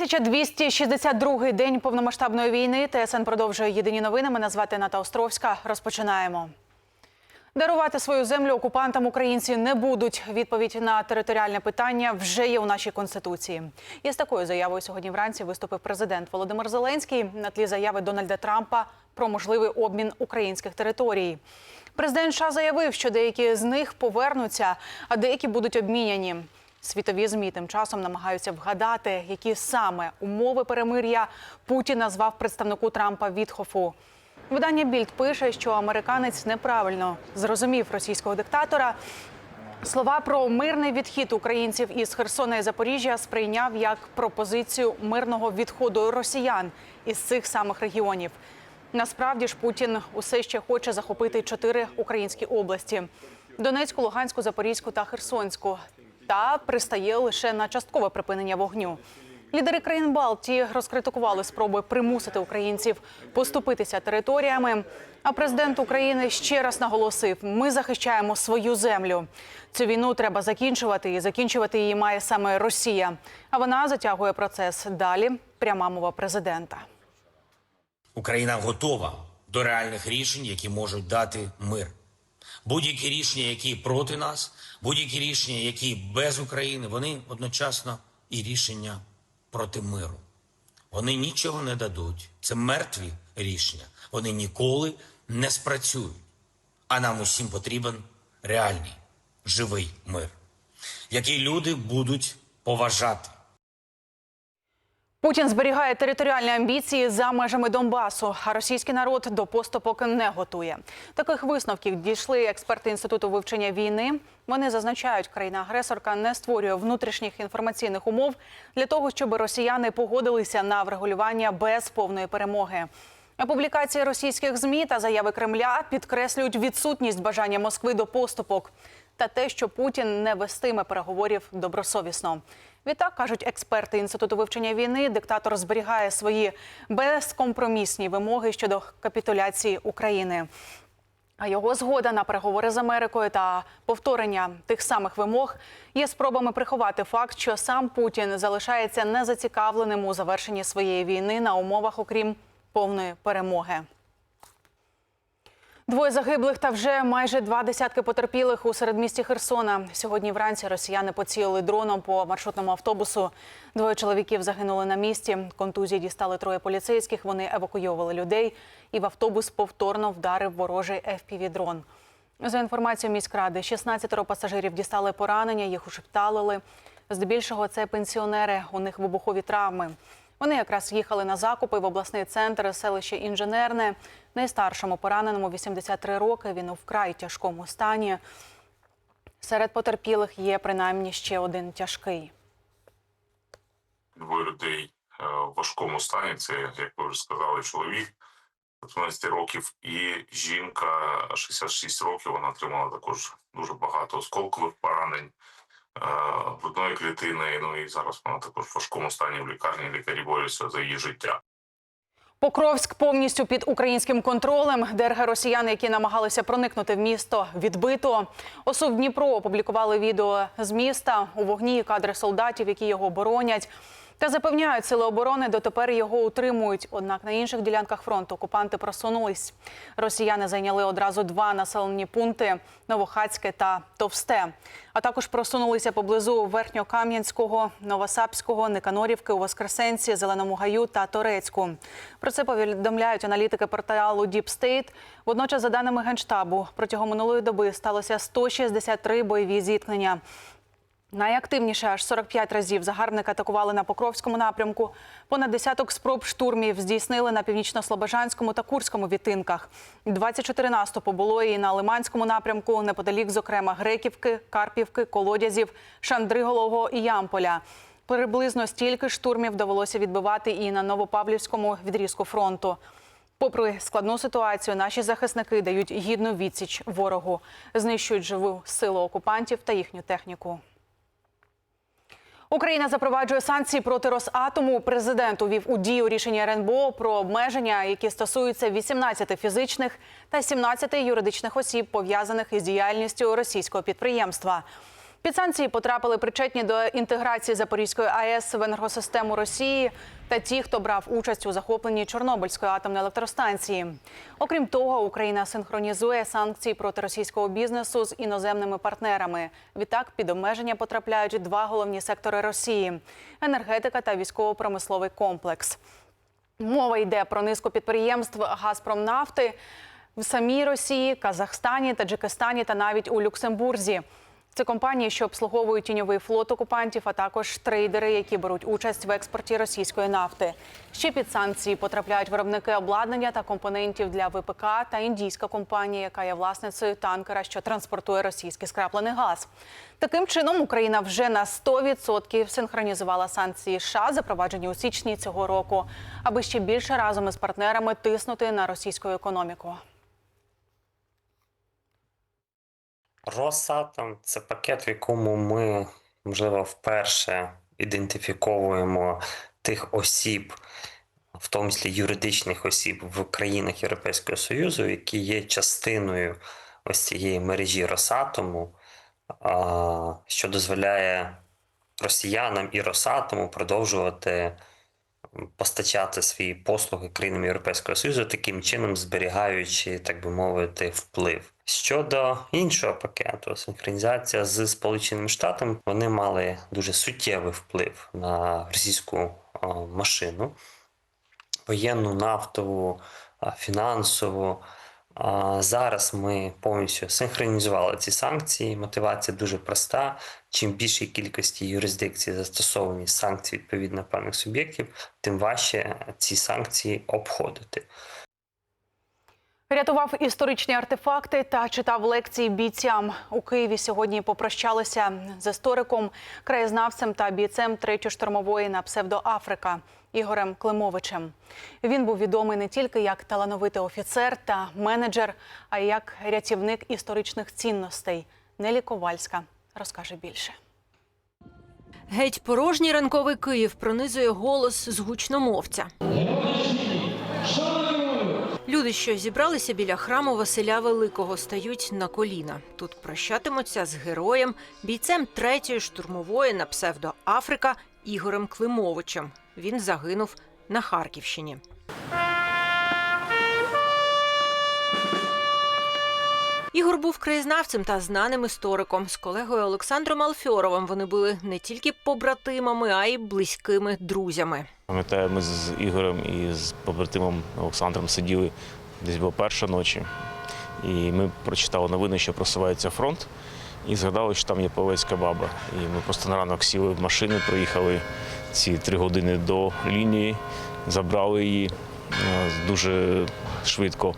1262-й день повномасштабної війни. ТСН продовжує єдині новини. Мене звати Ната Островська. Розпочинаємо. Дарувати свою землю окупантам українці не будуть. Відповідь на територіальне питання вже є у нашій конституції. І з такою заявою сьогодні вранці виступив президент Володимир Зеленський на тлі заяви Дональда Трампа про можливий обмін українських територій. Президент США заявив, що деякі з них повернуться, а деякі будуть обміняні. Світові змі тим часом намагаються вгадати, які саме умови перемир'я Путін назвав представнику Трампа Вітхофу. Видання Більд пише, що американець неправильно зрозумів російського диктатора. Слова про мирний відхід українців із Херсона і Запоріжжя сприйняв як пропозицію мирного відходу росіян із цих самих регіонів. Насправді ж Путін усе ще хоче захопити чотири українські області: Донецьку, Луганську, Запорізьку та Херсонську. Та пристає лише на часткове припинення вогню. Лідери країн Балтії розкритикували спроби примусити українців поступитися територіями. А президент України ще раз наголосив: ми захищаємо свою землю. Цю війну треба закінчувати, і закінчувати її має саме Росія. А вона затягує процес. Далі пряма мова президента. Україна готова до реальних рішень, які можуть дати мир. Будь-які рішення, які проти нас, будь-які рішення, які без України, вони одночасно і рішення проти миру. Вони нічого не дадуть. Це мертві рішення. Вони ніколи не спрацюють. А нам усім потрібен реальний, живий мир, який люди будуть поважати. Путін зберігає територіальні амбіції за межами Донбасу, а російський народ до поступок не готує. Таких висновків дійшли експерти інституту вивчення війни. Вони зазначають, країна-агресорка не створює внутрішніх інформаційних умов для того, щоб росіяни погодилися на врегулювання без повної перемоги. Публікації російських змі та заяви Кремля підкреслюють відсутність бажання Москви до поступок та те, що Путін не вестиме переговорів добросовісно. Відтак кажуть експерти інституту вивчення війни. Диктатор зберігає свої безкомпромісні вимоги щодо капітуляції України. А його згода на переговори з Америкою та повторення тих самих вимог є спробами приховати факт, що сам Путін залишається незацікавленим у завершенні своєї війни на умовах, окрім повної перемоги. Двоє загиблих та вже майже два десятки потерпілих у середмісті Херсона. Сьогодні вранці росіяни поцілили дроном по маршрутному автобусу. Двоє чоловіків загинули на місці. Контузії дістали троє поліцейських. Вони евакуйовували людей, і в автобус повторно вдарив ворожий FPV-дрон. За інформацією міськради, 16 пасажирів дістали поранення, їх ушепталили. Здебільшого це пенсіонери. У них вибухові травми. Вони якраз їхали на закупи в обласний центр селище Інженерне. Найстаршому пораненому 83 роки. Він у вкрай тяжкому стані. Серед потерпілих є принаймні ще один тяжкий. Двоє людей е, в важкому стані. Це, як ви вже сказали, чоловік 15 років і жінка 66 років. Вона отримала також дуже багато осколкових поранень е, грудної клітини. Ну і зараз вона також в важкому стані в лікарні. Лікарі борються за її життя. Покровськ повністю під українським контролем. ДРГ росіяни, які намагалися проникнути в місто, відбито. ОСУ в Дніпро опублікували відео з міста у вогні кадри солдатів, які його боронять. Та запевняють, сили оборони дотепер його утримують. Однак на інших ділянках фронту окупанти просунулись. Росіяни зайняли одразу два населені пункти Новохацьке та Товсте. А також просунулися поблизу Верхньокам'янського, Новосапського, Никанорівки у Воскресенці, Зеленому Гаю та Торецьку. Про це повідомляють аналітики порталу Deep State. Водночас, за даними генштабу, протягом минулої доби сталося 163 бойові зіткнення. Найактивніше аж 45 разів загарбники атакували на Покровському напрямку. Понад десяток спроб штурмів здійснили на північно-слобожанському та Курському відтинках. 24 наступу було і на Лиманському напрямку, неподалік, зокрема, Греківки, Карпівки, Колодязів, Шандриголового і Ямполя. Приблизно стільки штурмів довелося відбивати і на Новопавлівському відрізку фронту. Попри складну ситуацію, наші захисники дають гідну відсіч ворогу, знищують живу силу окупантів та їхню техніку. Україна запроваджує санкції проти Росатому. Президент увів у дію рішення РНБО про обмеження, які стосуються 18 фізичних та 17 юридичних осіб, пов'язаних із діяльністю російського підприємства. Під санкції потрапили причетні до інтеграції Запорізької АЕС в енергосистему Росії та ті, хто брав участь у захопленні Чорнобильської атомної електростанції. Окрім того, Україна синхронізує санкції проти російського бізнесу з іноземними партнерами. Відтак під обмеження потрапляють два головні сектори Росії енергетика та військово-промисловий комплекс. Мова йде про низку підприємств Газпромнафти в самій Росії, Казахстані, Таджикистані та навіть у Люксембурзі. Це компанії, що обслуговують тіньовий флот окупантів, а також трейдери, які беруть участь в експорті російської нафти. Ще під санкції потрапляють виробники обладнання та компонентів для ВПК та індійська компанія, яка є власницею танкера, що транспортує російський скраплений газ. Таким чином Україна вже на 100% синхронізувала санкції США, запроваджені у січні цього року, аби ще більше разом із партнерами тиснути на російську економіку. Росатом це пакет, в якому ми, можливо, вперше ідентифіковуємо тих осіб, в тому числі юридичних осіб в країнах Європейського Союзу, які є частиною ось цієї мережі Росатому, що дозволяє росіянам і Росатому продовжувати постачати свої послуги країнам Європейського Союзу, таким чином зберігаючи, так би мовити, вплив. Щодо іншого пакету, синхронізація з Сполученими Штатами, вони мали дуже суттєвий вплив на російську машину, воєнну, нафтову, фінансову. Зараз ми повністю синхронізували ці санкції. Мотивація дуже проста. Чим більшій кількості юрисдикцій застосовані санкції відповідно певних суб'єктів, тим важче ці санкції обходити. Рятував історичні артефакти та читав лекції бійцям. У Києві сьогодні попрощалися з істориком, краєзнавцем та бійцем третьої штурмової на псевдо Африка Ігорем Климовичем. Він був відомий не тільки як талановитий офіцер та менеджер, а й як рятівник історичних цінностей. Нелі Ковальська розкаже більше. Геть порожній ранковий Київ пронизує голос з гучномовця. Люди, що зібралися біля храму Василя Великого, стають на коліна. Тут прощатимуться з героєм, бійцем третьої штурмової на псевдо Африка Ігорем Климовичем. Він загинув на Харківщині. Ігор був краєзнавцем та знаним істориком. З колегою Олександром Алфьоровим вони були не тільки побратимами, а й близькими друзями. Пам'ятаю, ми з Ігорем і з побратимом Олександром сиділи десь була перша ночі, і ми прочитали новини, що просувається фронт, і згадали, що там є Павецька баба. І ми просто на ранок сіли в машину, приїхали ці три години до лінії, забрали її е, дуже швидко.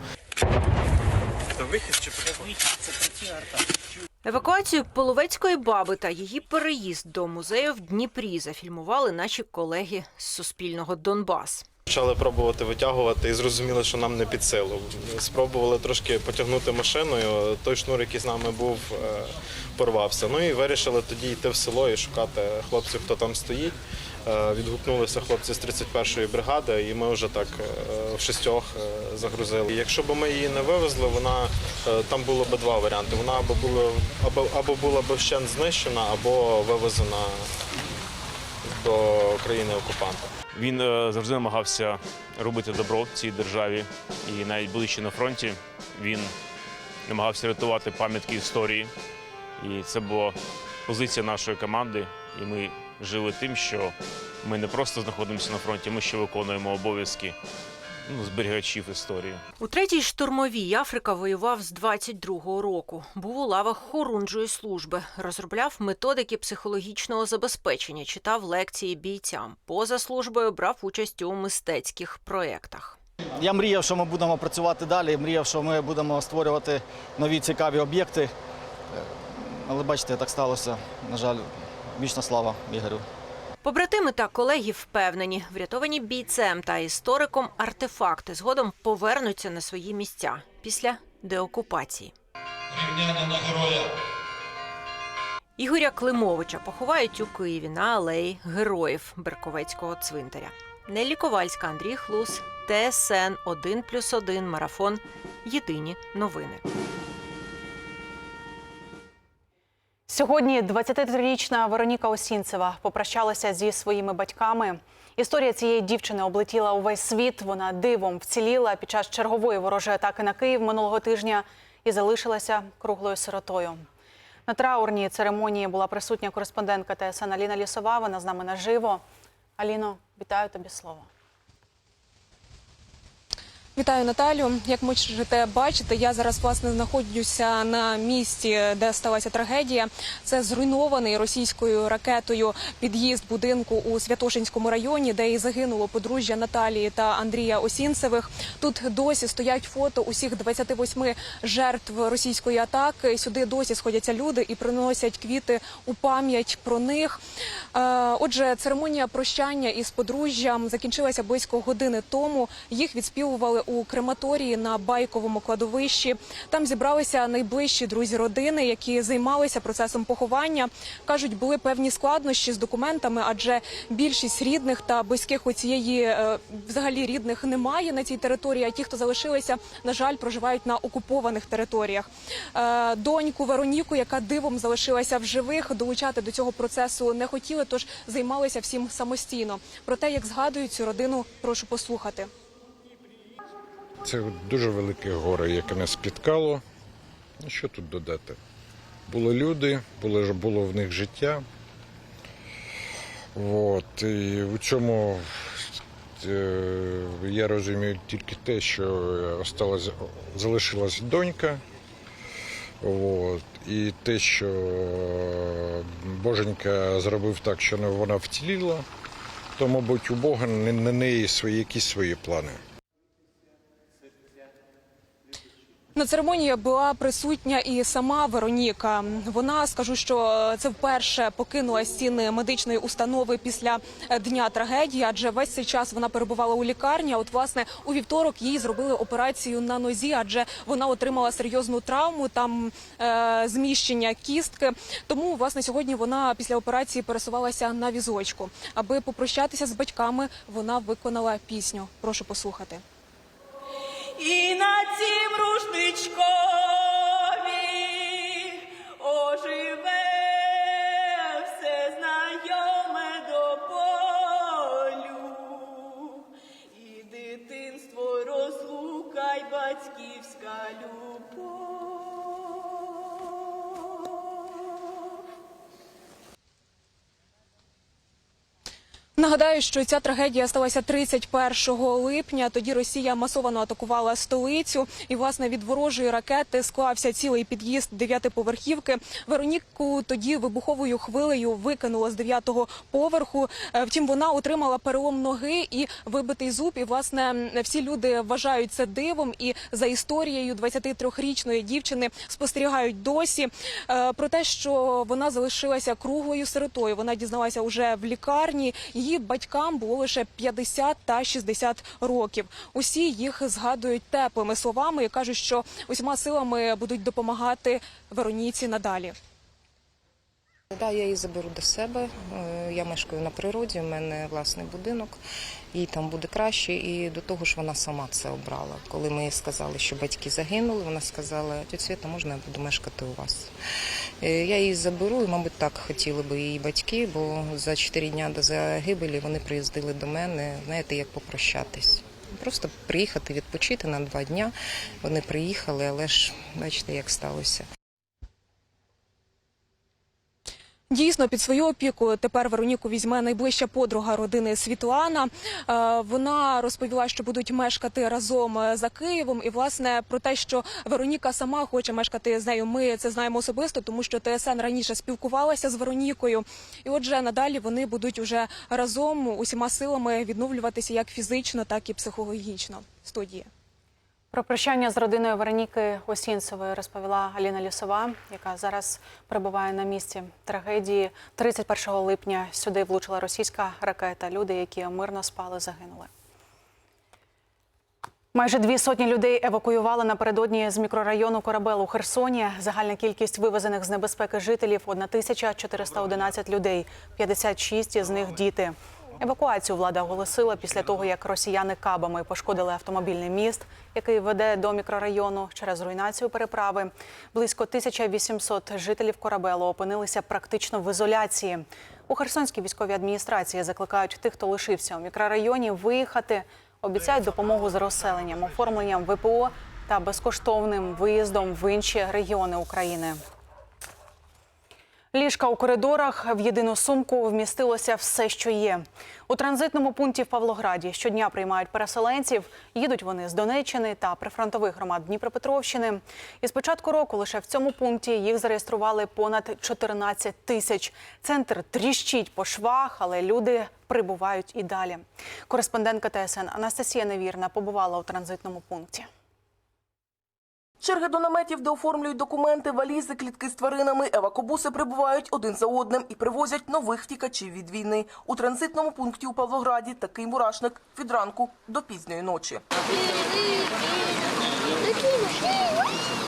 Евакуацію Половецької баби та її переїзд до музею в Дніпрі зафільмували наші колеги з Суспільного Донбас. Почали пробувати витягувати і зрозуміли, що нам не під силу. Спробували трошки потягнути машиною. Той шнур, який з нами був, е, порвався. Ну і вирішили тоді йти в село і шукати хлопців, хто там стоїть. Е, Відгукнулися хлопці з 31-ї бригади, і ми вже так е, в шістьох е, загрузили. Якщо б ми її не вивезли, вона там було б два варіанти. Вона або була або, або була б вщент знищена, або вивезена до країни окупанта. Він завжди намагався робити добро в цій державі. І навіть будучи на фронті, він намагався рятувати пам'ятки історії. І це була позиція нашої команди. І ми жили тим, що ми не просто знаходимося на фронті, ми ще виконуємо обов'язки ну, зберігачів історії. У третій штурмовій Африка воював з 22-го року. Був у лавах хорунжої служби, розробляв методики психологічного забезпечення, читав лекції бійцям. Поза службою брав участь у мистецьких проєктах. Я мріяв, що ми будемо працювати далі. Мріяв, що ми будемо створювати нові цікаві об'єкти. Е, Але бачите, так сталося. На жаль, вічна слава Ігорю. Побратими та колеги впевнені, врятовані бійцем та істориком артефакти згодом повернуться на свої місця після деокупації. Рівняння на героя. Ігоря Климовича поховають у Києві на алеї героїв Берковецького цвинтаря. Неллі Ковальська, Андрій Хлус, ТСН 1+,1, Марафон. Єдині новини. Сьогодні 23-річна Вероніка Осінцева попрощалася зі своїми батьками. Історія цієї дівчини облетіла увесь світ. Вона дивом вціліла під час чергової ворожої атаки на Київ минулого тижня і залишилася круглою сиротою. На траурній церемонії була присутня кореспондентка ТСН Аліна Лісова. Вона з нами наживо. Аліно, вітаю тобі слово. Вітаю Наталю. Як можете бачити, я зараз власне знаходжуся на місці, де сталася трагедія. Це зруйнований російською ракетою під'їзд будинку у Святошинському районі, де і загинуло подружжя Наталії та Андрія Осінцевих. Тут досі стоять фото усіх 28 жертв російської атаки. Сюди досі сходяться люди і приносять квіти у пам'ять про них. Е, Отже, церемонія прощання із подружжям закінчилася близько години тому. Їх відспівували у крематорії на байковому кладовищі. Там зібралися найближчі друзі родини, які займалися процесом поховання. кажуть, були певні складнощі з документами, адже більшість рідних та близьких у цієї е, взагалі рідних немає на цій території. А ті, хто залишилися, на жаль, проживають на окупованих територіях. Е, Доньку Вероніку, яка дивом залишилася в живих, долучати до цього процесу не хотіли, тож займалися всім самостійно. Про те, як згадують цю родину, прошу послухати. Це дуже велике горе, яке нас спіткало. Ну, що тут додати? Були люди, було, було в них життя. От, і в цьому е, я розумію тільки те, що осталась, залишилась донька. От, і те, що е, Боженька зробив так, що вона вціліла, то, мабуть, у Бога на на неї свої, якісь свої плани. На церемонії була присутня і сама Вероніка. Вона скажу, що це вперше покинула стіни медичної установи після е, дня трагедії, адже весь цей час вона перебувала у лікарні. От власне у вівторок їй зробили операцію на нозі, адже вона отримала серйозну травму, там е, зміщення кістки. Тому власне сьогодні вона після операції пересувалася на візочку. Аби попрощатися з батьками, вона виконала пісню. Прошу послухати. І на цім рушничкові Нагадаю, що ця трагедія сталася 31 липня. Тоді Росія масово атакувала столицю, і власне від ворожої ракети склався цілий під'їзд дев'ятиповерхівки. Вероніку тоді вибуховою хвилею викинуло з дев'ятого поверху. Е, Втім, вона отримала перелом ноги і вибитий зуб. І власне всі люди вважають це дивом. І за історією 23-річної дівчини спостерігають досі Е, про те, що вона залишилася круглою сиротою. Вона дізналася уже в лікарні. Її батькам було лише 50 та 60 років. Усі їх згадують теплими словами і кажуть, що усіма силами будуть допомагати Вероніці надалі. Да, я її заберу до себе. Е, Я мешкаю на природі, в мене власний будинок, їй там буде краще. І до того ж вона сама це обрала. Коли ми їй сказали, що батьки загинули, вона сказала, тетя Свята, можна я буду мешкати у вас? Е, Я її заберу, і, мабуть, так хотіли би її батьки, бо за чотири дні до загибелі вони приїздили до мене, знаєте, як попрощатись. Просто приїхати відпочити на два дня. Вони приїхали, але ж бачите, як сталося. Дійсно, під свою опіку тепер Вероніку візьме найближча подруга родини Світлана. Е, Вона розповіла, що будуть мешкати разом е, за Києвом. І власне про те, що Вероніка сама хоче мешкати з нею. Ми це знаємо особисто, тому що ТСН раніше спілкувалася з Веронікою. І отже, надалі вони будуть уже разом усіма силами відновлюватися як фізично, так і психологічно. Студії. Про прощання з родиною Вероніки Осінцевої розповіла Аліна Лісова, яка зараз перебуває на місці трагедії. 31 липня сюди влучила російська ракета. Люди, які мирно спали, загинули. Майже дві сотні людей евакуювали напередодні з мікрорайону Корабел у Херсоні. Загальна кількість вивезених з небезпеки жителів 1411 людей. 56 із них діти. Евакуацію влада оголосила після того, як росіяни кабами пошкодили автомобільний міст, який веде до мікрорайону через руйнацію переправи. Близько 1800 жителів Корабелу опинилися практично в ізоляції. У Херсонській військовій адміністрації закликають тих, хто лишився у мікрорайоні, виїхати. Обіцяють допомогу з розселенням, оформленням ВПО та безкоштовним виїздом в інші регіони України. Ліжка у коридорах в єдину сумку вмістилося все, що є. У транзитному пункті в Павлограді щодня приймають переселенців. Їдуть вони з Донеччини та прифронтових громад Дніпропетровщини. І з початку року лише в цьому пункті їх зареєстрували понад 14 тисяч. Центр тріщить по швах, але люди прибувають і далі. Кореспондентка ТСН Анастасія Невірна побувала у транзитному пункті. Черги до наметів, де оформлюють документи, валізи, клітки з тваринами, евакобуси прибувають один за одним і привозять нових втікачів від війни. У транзитному пункті у Павлограді такий мурашник від ранку до пізньої ночі.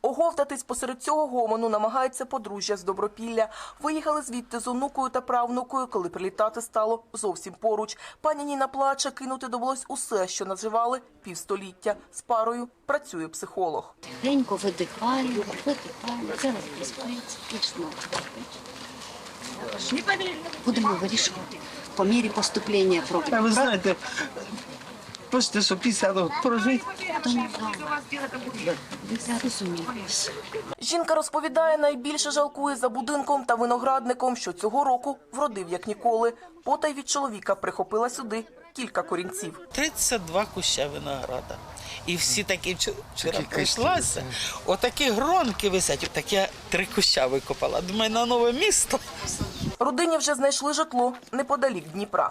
Оговтатись посеред цього гомону намагається подружжя з Добропілля. Виїхали звідти з онукою та правнукою, коли прилітати стало зовсім поруч. Пані Ніна плаче, кинути довелось усе, що наживали півстоліття. З парою працює психолог. Тихенько видихаємо, видихаємо, зараз проспиться, і знову. Будемо вирішувати по мірі поступлення проблем. Ви знаєте, просто що 50 років прожити. Жінка розповідає, найбільше жалкує за будинком та виноградником, що цього року вродив як ніколи. Потай від чоловіка прихопила сюди кілька корінців. 32 куща винограда. І всі такі вчора- вчора прийшлася. Отакі гронки висять. Так я три куща викопала. Думаю, на нове місто. Родині вже знайшли житло неподалік Дніпра.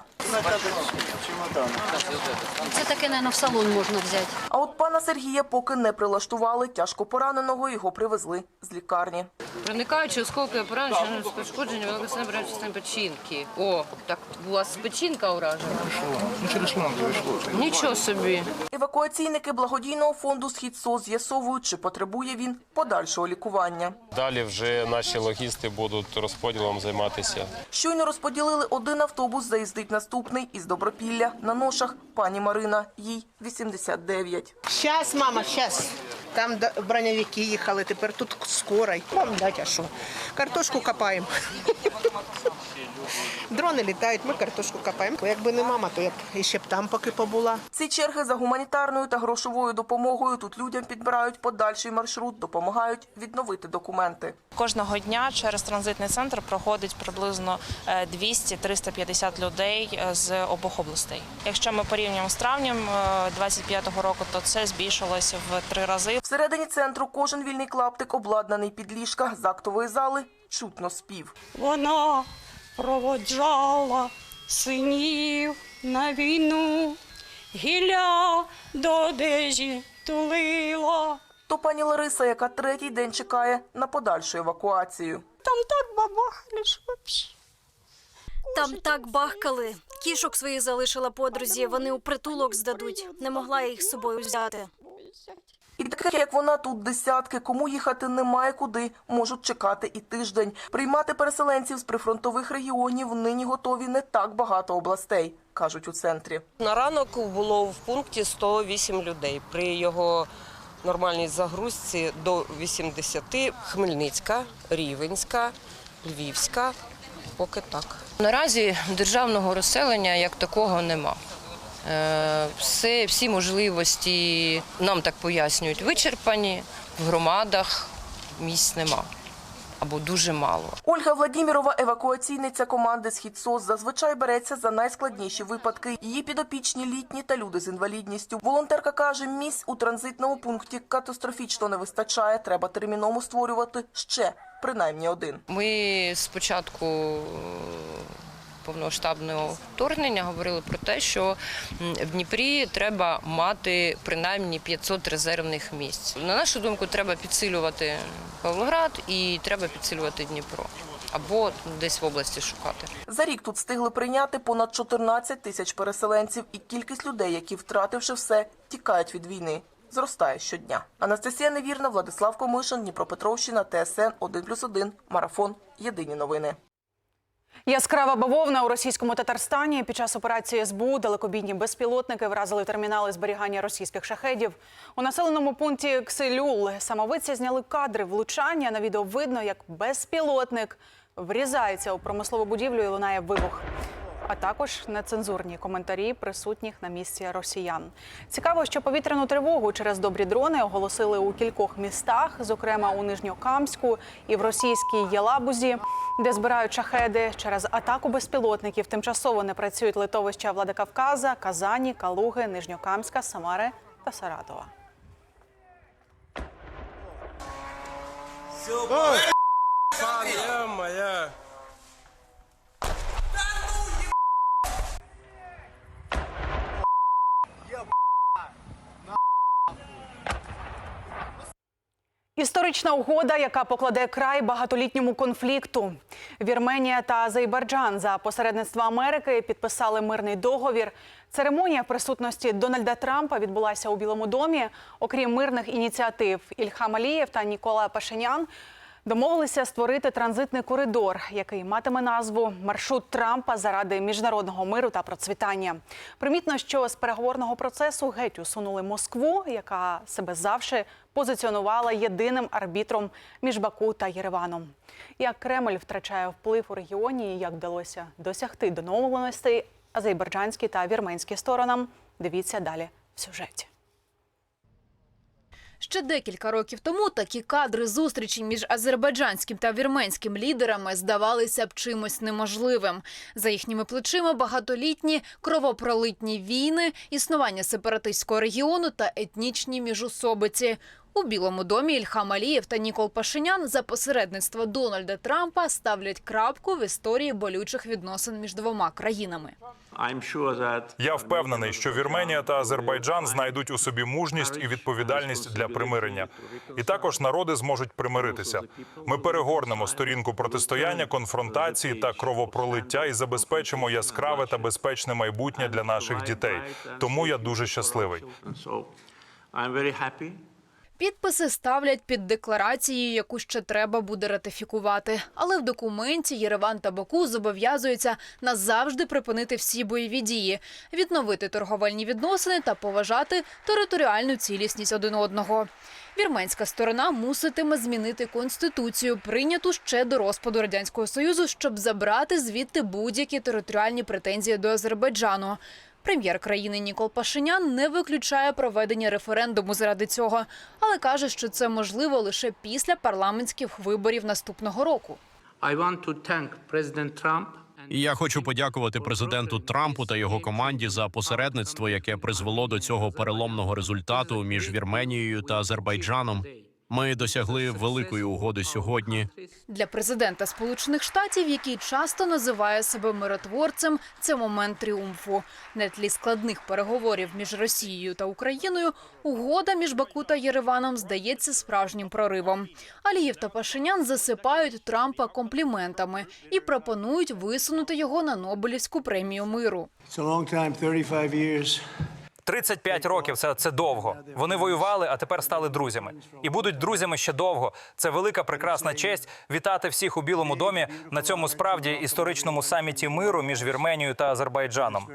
Це таке, мабуть, в салон можна взяти. А от пана Сергія поки не прилаштували. Тяжко пораненого його привезли з лікарні. Проникаючи осколки поранення з пошкодження великосне беруть частини печінки. О, так у вас печінка уражена? Нічого собі. Евакуаційники благодійного фонду «Схід СОС» з'ясовують, чи потребує він подальшого лікування. Далі вже наші логісти будуть розподілом займатися. Щойно розподілили один автобус, заїздить наступний із Добропілля. На ношах пані Марина, їй 89. Щас, мама, щас. Там броневики їхали, тепер тут скорой. Мам, дать, а що? Картошку копаємо. Дрони літають, ми картошку копаємо. Якби не мама, то я б іще б там поки побула. Ці черги за гуманітарною та грошовою допомогою тут людям підбирають подальший маршрут, допомагають відновити документи. Кожного дня через транзитний центр проходить приблизно е, 200-350 людей е, з обох областей. Якщо ми порівнюємо з травнем 25-го року, то це збільшилося в три рази. Всередині центру кожен вільний клаптик обладнаний під ліжка з актової зали чутно спів. Вона проводжала синів на війну, гілля до одежі тулила. То пані Лариса, яка третій день чекає на подальшу евакуацію. Там так бабахали, що вообще. Там так бахкали. Кішок своїх залишила подрузі. Вони у притулок здадуть. Не могла я їх з собою взяти. І таких, як вона, тут десятки. Кому їхати немає куди, можуть чекати і тиждень. Приймати переселенців з прифронтових регіонів нині готові не так багато областей, кажуть у центрі. На ранок було в пункті 108 людей. При його нормальній загрузці до 80 Хмельницька, Рівенська, Львівська. Поки так. Наразі державного розселення як такого нема. Е, Все, всі можливості нам так пояснюють, вичерпані в громадах місць нема або дуже мало. Ольга Владімірова, евакуаційниця команди «Схід СОС», зазвичай береться за найскладніші випадки. Її підопічні літні та люди з інвалідністю. Волонтерка каже, місць у транзитному пункті катастрофічно не вистачає. Треба терміново створювати ще принаймні один. Ми спочатку е, повномасштабного вторгнення говорили про те, що в Дніпрі треба мати принаймні 500 резервних місць. На нашу думку, треба підсилювати Павлоград і треба підсилювати Дніпро або десь в області шукати. За рік тут встигли прийняти понад 14 тисяч переселенців, і кількість людей, які, втративши все, тікають від війни, зростає щодня. Анастасія Невірна, Владислав Комишин, Дніпропетровщина, ТСН 1+,1, Марафон. Єдині новини. Яскрава бавовна у російському Татарстані під час операції СБУ далекобійні безпілотники вразили термінали зберігання російських шахедів. У населеному пункті Ксилюл самовиці зняли кадри влучання. На відео видно, як безпілотник врізається у промислову будівлю і лунає вибух. А також нецензурні коментарі присутніх на місці росіян. Цікаво, що повітряну тривогу через добрі дрони оголосили у кількох містах, зокрема у Нижньокамську і в російській Єлабузі, де збирають шахеди. Через атаку безпілотників тимчасово не працюють литовища Владикавказа, Казані, Калуги, Нижньокамська, Самари та Саратова. моя. Історична угода, яка покладе край багатолітньому конфлікту. Вірменія та Азербайджан за посередництва Америки підписали мирний договір. Церемонія присутності Дональда Трампа відбулася у Білому домі. Окрім мирних ініціатив, Ільхам Алієв та Нікола Пашинян домовилися створити транзитний коридор, який матиме назву Маршрут Трампа заради міжнародного миру та процвітання. Примітно, що з переговорного процесу геть усунули Москву, яка себе завжди позиціонувала єдиним арбітром між Баку та Єреваном. Як Кремль втрачає вплив у регіоні, і як вдалося досягти домовленостей азербайджанській та вірменській сторонам. Дивіться далі в сюжеті. Ще декілька років тому такі кадри зустрічі між азербайджанським та вірменським лідерами здавалися б чимось неможливим. За їхніми плечима багатолітні кровопролитні війни, існування сепаратистського регіону та етнічні міжусобиці. У Білому домі Ільхам Алієв та Нікол Пашинян за посередництва Дональда Трампа ставлять крапку в історії болючих відносин між двома країнами. Я впевнений, що Вірменія та Азербайджан знайдуть у собі мужність і відповідальність для примирення, і також народи зможуть примиритися. Ми перегорнемо сторінку протистояння, конфронтації та кровопролиття і забезпечимо яскраве та безпечне майбутнє для наших дітей. Тому я дуже щасливий. Підписи ставлять під декларацією, яку ще треба буде ратифікувати. Але в документі Єреван та Баку зобов'язуються назавжди припинити всі бойові дії, відновити торговельні відносини та поважати територіальну цілісність один одного. Вірменська сторона муситиме змінити конституцію, прийняту ще до розпаду радянського союзу, щоб забрати звідти будь-які територіальні претензії до Азербайджану. Прем'єр країни Нікол Пашинян не виключає проведення референдуму заради цього, але каже, що це можливо лише після парламентських виборів наступного року. Я хочу подякувати президенту Трампу та його команді за посередництво, яке призвело до цього переломного результату між Вірменією та Азербайджаном. Ми досягли великої угоди сьогодні. Для президента Сполучених Штатів, який часто називає себе миротворцем, це момент тріумфу. На тлі складних переговорів між Росією та Україною угода між Баку та Єреваном здається справжнім проривом. Алієв та Пашинян засипають Трампа компліментами і пропонують висунути його на Нобелівську премію миру. 35 років це, це довго. Вони воювали, а тепер стали друзями. І будуть друзями ще довго. Це велика прекрасна честь вітати всіх у Білому домі на цьому справді історичному саміті миру між Вірменією та Азербайджаном.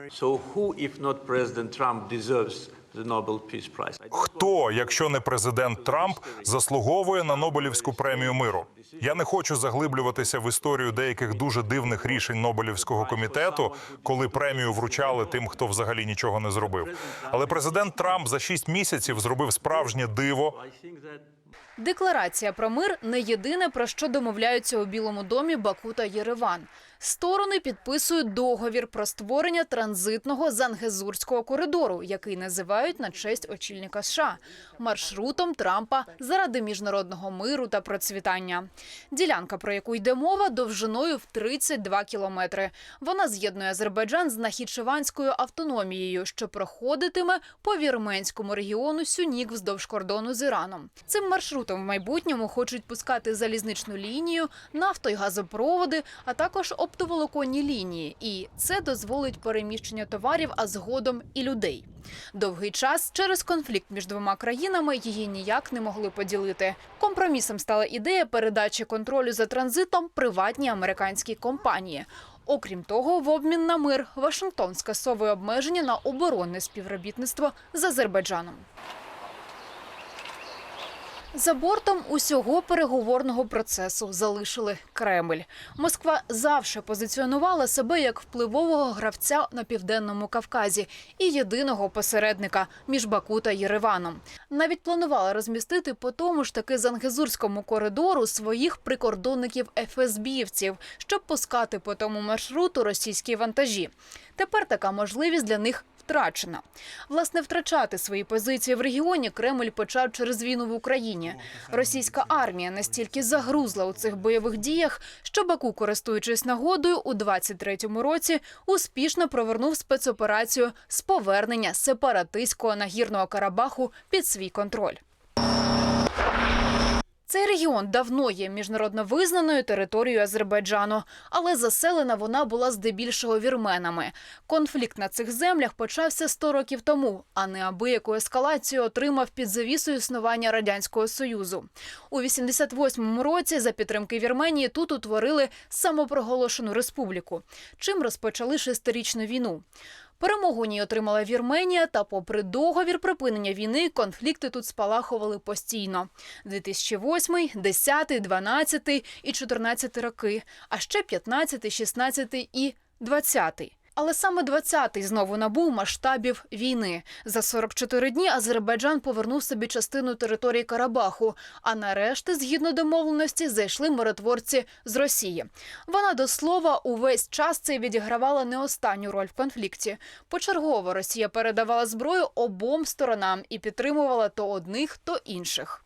Хто, якщо не президент Трамп, заслуговує на Нобелівську премію миру? Я не хочу заглиблюватися в історію деяких дуже дивних рішень Нобелівського комітету, коли премію вручали тим, хто взагалі нічого не зробив. Але президент Трамп за шість місяців зробив справжнє диво. Декларація про мир не єдине про що домовляються у Білому домі Баку та Єреван. Сторони підписують договір про створення транзитного зангезурського коридору, який називають на честь очільника США маршрутом Трампа заради міжнародного миру та процвітання. Ділянка, про яку йде мова, довжиною в 32 кілометри. Вона з'єднує Азербайджан з Нахічеванською автономією, що проходитиме по вірменському регіону Сюнік вздовж кордону з Іраном. Цим маршрутом в майбутньому хочуть пускати залізничну лінію, нафто й газопроводи, а також оптоволоконні лінії. І це дозволить переміщення товарів, а згодом і людей. Довгий час через конфлікт між двома країнами її ніяк не могли поділити. Компромісом стала ідея передачі контролю за транзитом приватній американській компанії. Окрім того, в обмін на мир Вашингтон скасовує обмеження на оборонне співробітництво з Азербайджаном. За бортом усього переговорного процесу залишили Кремль. Москва завжди позиціонувала себе як впливового гравця на південному Кавказі і єдиного посередника між Баку та Єреваном. Навіть планувала розмістити по тому ж таки Зангезурському коридору своїх прикордонників ФСБівців, щоб пускати по тому маршруту російські вантажі. Тепер така можливість для них втрачена. Власне, втрачати свої позиції в регіоні Кремль почав через війну в Україні. Російська армія настільки загрузла у цих бойових діях, що Баку, користуючись нагодою, у 23-му році успішно провернув спецоперацію з повернення сепаратистського нагірного Карабаху під свій контроль. Цей регіон давно є міжнародно визнаною територією Азербайджану, але заселена вона була здебільшого вірменами. Конфлікт на цих землях почався 100 років тому, а неабияку ескалацію отримав під завісою існування радянського союзу. У 88-му році за підтримки Вірменії тут утворили самопроголошену республіку, чим розпочали шестирічну війну. Перемогу у ній отримала Вірменія, та, попри договір припинення війни, конфлікти тут спалахували постійно. 2008, 10, 12 і 14 роки, а ще 15, 16 і 20. Але саме 20-й знову набув масштабів війни. За 44 дні Азербайджан повернув собі частину території Карабаху. А нарешті, згідно домовленості, зайшли миротворці з Росії. Вона до слова увесь час цей відігравала не останню роль в конфлікті. Почергово Росія передавала зброю обом сторонам і підтримувала то одних, то інших.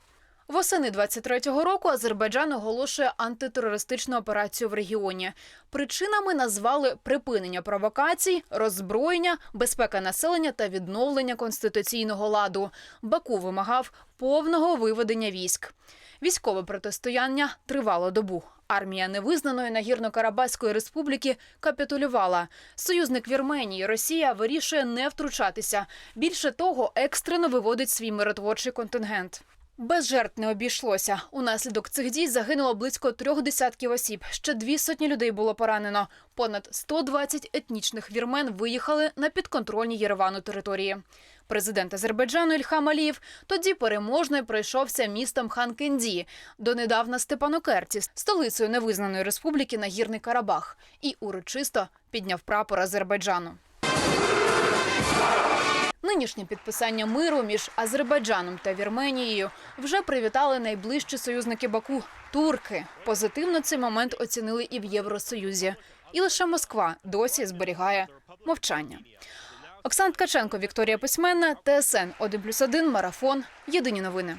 Восени 23-го року Азербайджан оголошує антитерористичну операцію в регіоні. Причинами назвали припинення провокацій, роззброєння, безпека населення та відновлення конституційного ладу. Баку вимагав повного виведення військ. Військове протистояння тривало добу. Армія невизнаної Нагірно-Карабахської республіки капітулювала. Союзник Вірменії Росія вирішує не втручатися. Більше того, екстрено виводить свій миротворчий контингент. Без жертв не обійшлося. Унаслідок цих дій загинуло близько трьох десятків осіб. Ще дві сотні людей було поранено. Понад 120 етнічних вірмен виїхали на підконтрольні Єревану території. Президент Азербайджану Ільхам Алієв тоді переможно пройшовся містом Хан-Кенді, донедавна Степанокерті, столицею невизнаної республіки Нагірний Карабах, і урочисто підняв прапор Азербайджану. Нинішнє підписання миру між Азербайджаном та Вірменією вже привітали найближчі союзники Баку турки. Позитивно цей момент оцінили і в Євросоюзі. І лише Москва досі зберігає мовчання. Оксана Ткаченко, Вікторія Письменна, ТСН 1+,1, Марафон. Єдині новини.